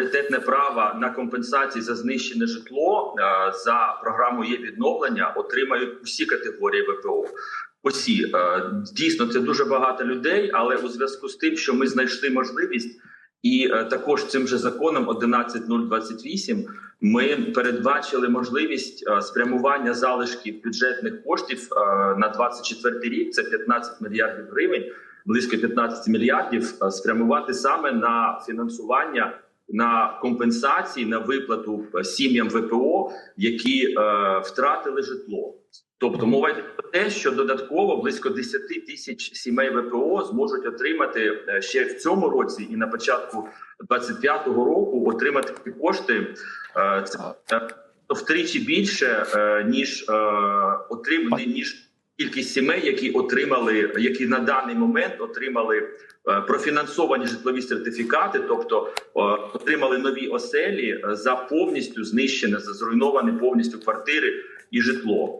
пріоритетне право на компенсації за знищене житло е, за програмою є відновлення отримають всі категорії ВПО. Усі Е, дійсно це дуже багато людей, але у зв'язку з тим, що ми знайшли можливість, і е, також цим же законом 11028 ми передбачили можливість спрямування залишків бюджетних коштів на 24 рік. Це 15 мільярдів гривень, близько 15 мільярдів спрямувати саме на фінансування. На компенсації на виплату е, сім'ям ВПО, які е, втратили житло. Тобто мова йде про те, що додатково близько 10 тисяч сімей ВПО зможуть отримати е, ще в цьому році і на початку 25-го року отримати ці кошти. Е, Це втричі більше е, ніж е, отримані ніж кількість сімей, які отримали, які на даний момент отримали е, профінансовані житлові сертифікати, тобто е, отримали нові оселі е, за повністю знищене, за зруйновані повністю квартири і житло.